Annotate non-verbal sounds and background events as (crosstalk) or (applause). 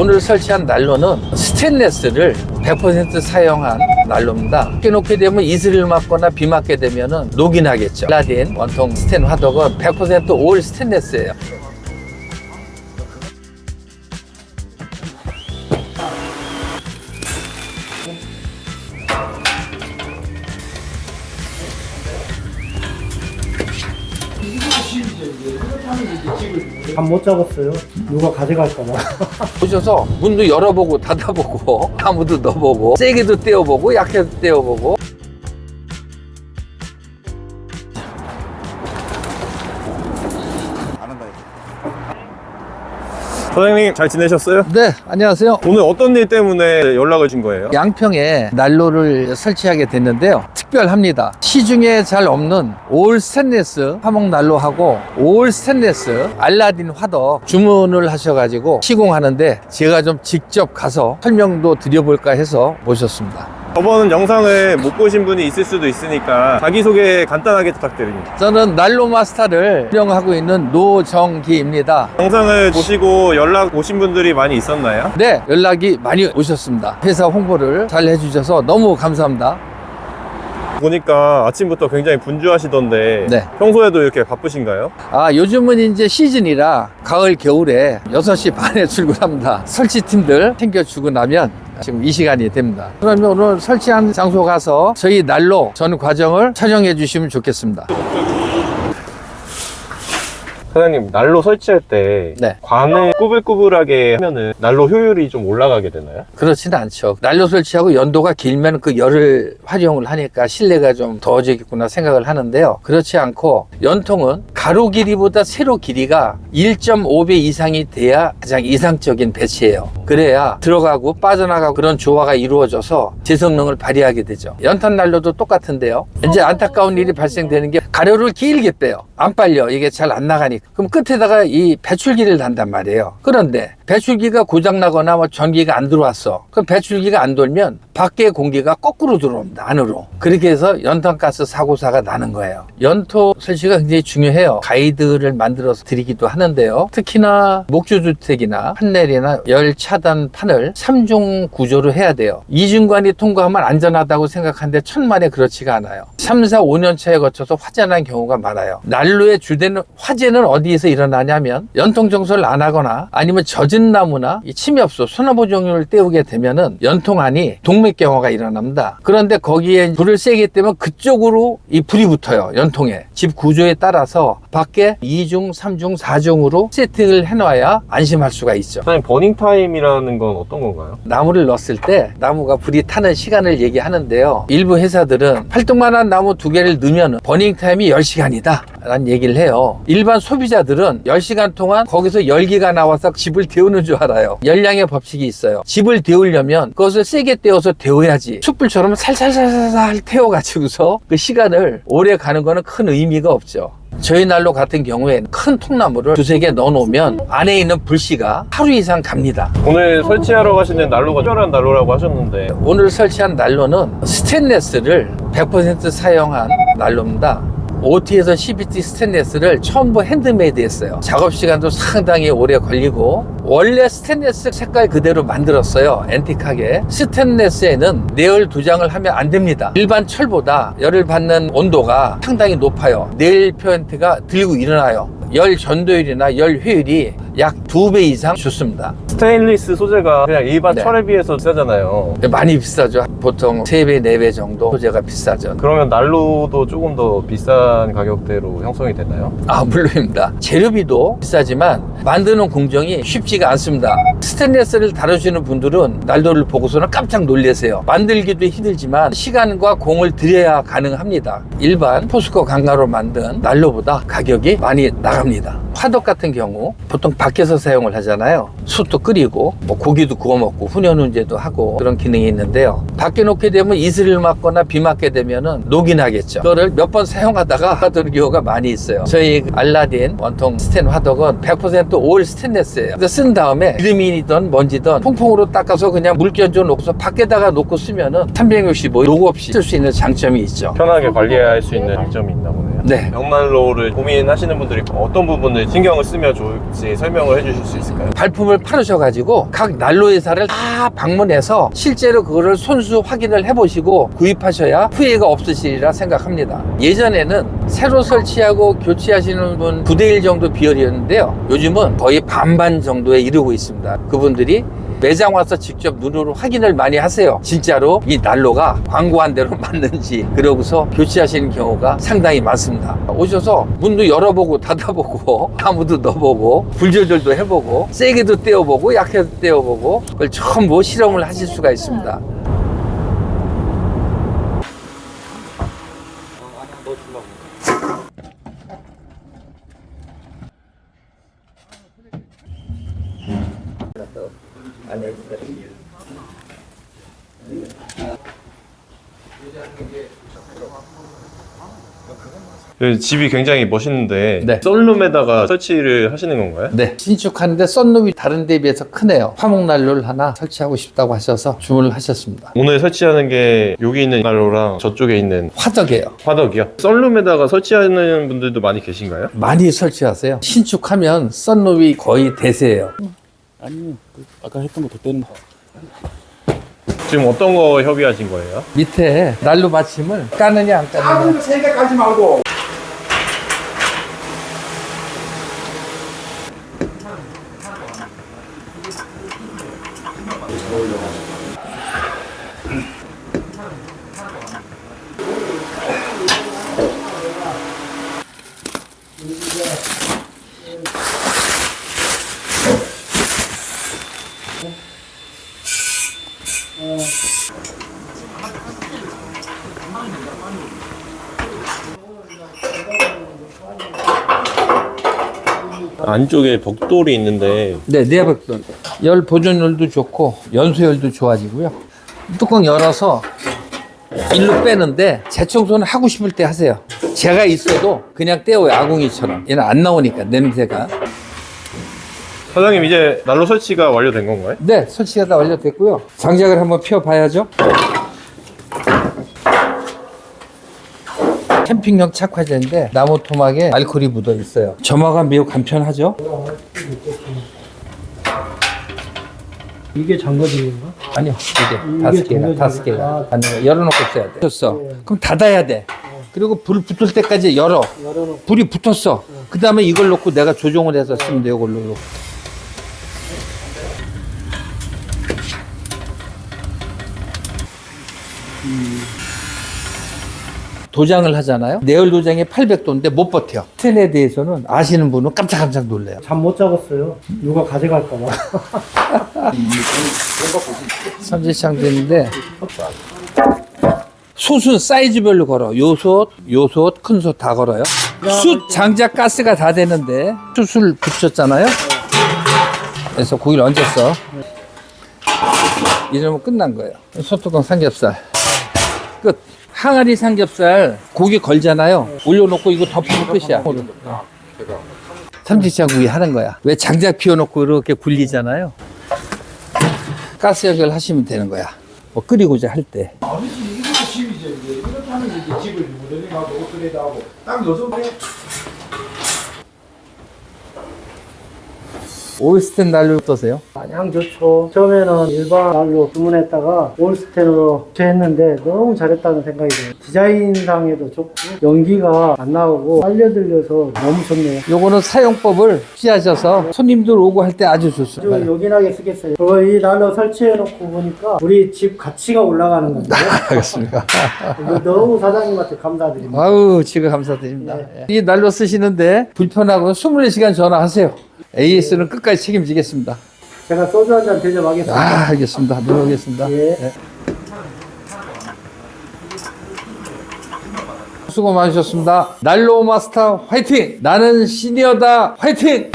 오늘 설치한 난로는 스테인레스를 100% 사용한 난로입니다. 깨놓게 되면 이슬을 맞거나 비 맞게 되면 녹이 나겠죠. 라딘 원통 스텐 화덕은 100%올 스테인레스예요. 잠못 잡았어요. 누가 가져갈까봐. (laughs) 보셔서 문도 열어보고 닫아보고 나무도 넣어보고 세게도 떼어보고 약해도 떼어보고 사장님 잘 지내셨어요? 네 안녕하세요 오늘 어떤 일 때문에 연락을 준 거예요? 양평에 난로를 설치하게 됐는데요 특별합니다 시중에 잘 없는 올 스테인레스 화목 난로하고 올 스테인레스 알라딘 화덕 주문을 하셔가지고 시공하는데 제가 좀 직접 가서 설명도 드려볼까 해서 모셨습니다 저번 영상을 못 보신 분이 있을 수도 있으니까 자기소개 간단하게 부탁드립니다. 저는 난로 마스터를 운영하고 있는 노정기입니다 영상을 보시고 연락 오신 분들이 많이 있었나요? 네, 연락이 많이 오셨습니다. 회사 홍보를 잘 해주셔서 너무 감사합니다. 보니까 아침부터 굉장히 분주하시던데 네. 평소에도 이렇게 바쁘신가요? 아, 요즘은 이제 시즌이라 가을, 겨울에 6시 반에 (laughs) 출근합니다. 설치팀들 챙겨주고 나면 지금 이 시간이 됩니다. 그러면 오늘 설치한 장소 가서 저희 난로 전 과정을 촬영해 주시면 좋겠습니다. 사장님 난로 설치할 때 네. 관을 꾸불꾸불하게 하면은 난로 효율이 좀 올라가게 되나요? 그렇지는 않죠. 난로 설치하고 연도가 길면 그 열을 활용을 하니까 실내가 좀 더워지겠구나 생각을 하는데요. 그렇지 않고 연통은 가로 길이보다 세로 길이가 1.5배 이상이 돼야 가장 이상적인 배치예요. 그래야 들어가고 빠져나가고 그런 조화가 이루어져서 제 성능을 발휘하게 되죠. 연탄 난로도 똑같은데요. 이제 안타까운 일이 발생되는 게 가로를 길게 빼요. 안 빨려. 이게 잘 안 나가니까. 그럼 끝에다가 이 배출기를 단단 말이에요. 그런데 배출기가 고장나거나 뭐 전기가 안 들어왔어. 그럼 배출기가 안 돌면 밖에 공기가 거꾸로 들어옵니다. 안으로. 그렇게 해서 연탄가스 사고사가 나는 거예요. 연토 설치가 굉장히 중요해요. 가이드를 만들어서 드리기도 하는데요. 특히나 목조주택이나 판넬이나 열 차단 판을 3중 구조로 해야 돼요. 이중관이 통과하면 안전하다고 생각하는데 천만에 그렇지가 않아요. 3, 4, 5년 차에 거쳐서 화재 난 경우가 많아요. 난로의 주된 화재는 어디에서 일어나냐면 연통 정소를 안 하거나 아니면 젖은 나무나 이 침엽수, 소나무 종류를 떼우게 되면은 연통 안이 동맥경화가 일어납니다. 그런데 거기에 불을 세게 떼면 그쪽으로 이 불이 붙어요. 연통에. 집 구조에 따라서 밖에 2중, 3중, 4중으로 세팅을 해놔야 안심할 수가 있죠. 사장님 버닝 타임이라는 건 어떤 건가요? 나무를 넣었을 때 나무가 불이 타는 시간을 얘기하는데요. 일부 회사들은 활동만한 나무 두 개를 넣으면 버닝 타임이 10시간이다. 라는 얘기를 해요. 일반 소비자들은 10시간 동안 거기서 열기가 나와서 집을 데우는 줄 알아요. 열량의 법칙이 있어요. 집을 데우려면 그것을 세게 떼어서 데워야지. 숯불처럼 살살살살 태워가지고서 그 시간을 오래 가는 거는 큰 의미가 없죠. 저희 난로 같은 경우에 큰 통나무를 두세 개 넣어놓으면 안에 있는 불씨가 하루 이상 갑니다. 오늘 설치하러 가시는 난로가 특별한 난로라고 하셨는데 오늘 설치한 난로는 스테인레스를 100% 사용한 난로입니다. OT에서 CBT 스테인레스를 처음부 핸드메이드 했어요. 작업 시간도 상당히 오래 걸리고 원래 스테인레스 색깔 그대로 만들었어요. 앤틱하게. 스테인레스에는 내열 두 장을 하면 안 됩니다. 일반 철보다 열을 받는 온도가 상당히 높아요. 내일 표현트가 들고 일어나요. 열 전도율이나 열 효율이 약 두 배 이상 좋습니다. 스테인리스 소재가 그냥 일반 네. 철에 비해서 비싸잖아요. 많이 비싸죠. 보통 3배, 4배 정도 소재가 비싸죠. 그러면 난로도 조금 더 비싼 가격대로 형성이 되나요? 아, 물론입니다. 재료비도 비싸지만 만드는 공정이 쉽지가 않습니다. 스테인레스를 다루시는 분들은 난로를 보고서는 깜짝 놀라세요. 만들기도 힘들지만 시간과 공을 들여야 가능합니다. 일반 포스코 강가로 만든 난로보다 가격이 많이 나갑니다. 화덕 같은 경우 보통 밖에서 사용을 하잖아요. 숯도 끓이고 뭐 고기도 구워 먹고 훈연 운제도 하고 그런 기능이 있는데요. 밖에 놓게 되면 이슬을 맞거나 비 맞게 되면은 녹이 나겠죠. 그거를 몇 번 사용하다가 (laughs) 하는 경우가 많이 있어요. 저희 알라딘 원통 스텐 화덕은 100%올 스테인레스예요. 그래서 쓴 다음에 기름이든 먼지든 통풍으로 닦아서 그냥 물 끼얹어 놓고서 밖에다가 놓고 쓰면은 365일 녹 없이 쓸 수 있는 장점이 있죠. 편하게 관리할 수 있는 장점이 있나 보네요. 네. 벽난로를 고민하시는 분들이 어떤 부분을 신경을 쓰면 좋을지 설명을 해주실 수 있을까요? 발품을 팔으셔가지고 각 난로 회사를 다 방문해서 실제로 그거를 손수 확인을 해보시고 구입하셔야 후회가 없으시리라 생각합니다. 예전에는 새로 설치하고 교체하시는 분 9대1 정도 비율이었는데요. 요즘은 거의 반반 정도에 이르고 있습니다. 그분들이 매장 와서 직접 눈으로 확인을 많이 하세요. 진짜로 이 난로가 광고한 대로 (laughs) 맞는지 그러고서 교체하시는 경우가 상당히 많습니다. 오셔서 문도 열어보고 닫아보고 (laughs) 나무도 넣어보고 불 조절도 해보고 세게도 떼어보고 약해도 떼어보고 그걸 전부 실험을 하실 수가 있습니다. 그 집이 굉장히 멋있는데 네. 썬룸에다가 설치를 하시는 건가요? 네. 신축하는데 썬룸이 다른 데에 비해서 크네요. 화목난로를 하나 설치하고 싶다고 하셔서 주문을 하셨습니다. 오늘 설치하는 게 여기 있는 난로랑 저쪽에 있는 화덕이에요. 화덕이요? 썬룸에다가 설치하는 분들도 많이 계신가요? 많이 설치하세요. 신축하면 썬룸이 거의 대세예요. 아니 그 아까 했던 거거 지금 어떤 거 협의하신 거예요? 밑에 난로 받침을 까느냐 안 까느냐 세개 까지 말고 안쪽에 벽돌이 있는데 네, 내벽돌. 열 보존율도 좋고 연소율도 좋아지고요. 뚜껑 열어서 일로 빼는데 재청소는 하고 싶을 때 하세요. 제가 있어도 그냥 떼어요. 아궁이처럼. 얘는 안 나오니까 냄새가. 사장님 이제 난로 설치가 완료된 건가요? 네, 설치가 다 완료됐고요. 장작을 한번 피워봐야죠. 캠핑용 착화제인데 나무 토막에 알코올이 묻어 있어요. 점화가 매우 간편하죠. 이게 잠궈지는가? 아니요, 이게 이게 다섯 개가 잠겨지는 다섯 개가 아. 열어놓고 써야 돼. 됐어. 그럼 닫아야 돼. 그리고 불 붙을 때까지 열어. 열어놓고 불이 붙었어. 그 다음에 이걸 놓고 내가 조종을 해서 쓰면 돼요. 이걸로. 도장을 하잖아요. 내열 도장이 800도인데 못 버텨. 스텐에 대해서는 아시는 분은 깜짝깜짝 놀래요. 잠 못 자겠어요. 누가 가져갈까봐. 선지창 (laughs) 되는데 솥은 사이즈별로 걸어. 요솥, 요솥, 큰 솥 다 걸어요. 숯 장작 가스가 다 되는데 숯을 붙였잖아요. 그래서 고기를 얹었어. 이러면 끝난 거예요. 소뚜껑 삼겹살 끝. 항아리 삼겹살 고기 걸잖아요. 올려놓고 이거 덮으면 끝이야. 삼지창구이 하는 거야. 왜 장작 피워놓고 이렇게 굴리잖아요. 가스 연결 하시면 되는 거야. 뭐 끓이고자 할 때. 아니지 이것도 집이죠 이제 이렇게 게 이제 집을 모델링하고 업그레이드하고 딱 요즘 올스텐 난로 어떠세요? 마냥 좋죠. 처음에는 일반 날로 주문했다가 올스텐으로 교체했는데 너무 잘했다는 생각이 들어요. 디자인상에도 좋고 연기가 안 나오고 빨려 들려서 너무 좋네요. 요거는 사용법을 피하셔서 손님들 오고 할 때 아주 아주 좋습니다. 요긴하게 쓰겠어요. 그거 이 난로 설치해놓고 보니까 우리 집 가치가 올라가는 (laughs) 건데요. 알겠습니다. 너무 사장님한테 감사드립니다. 아우, 지금 감사드립니다. 예. 이 난로 쓰시는데 불편하고 24시간 전화하세요. AS는 끝까지 책임지겠습니다. 제가 소주 한 잔 대접하겠습니다. 아, 알겠습니다. 들어오겠습니다. 예. 예. 수고 많으셨습니다. 난로 마스터 화이팅! 나는 시니어다 화이팅!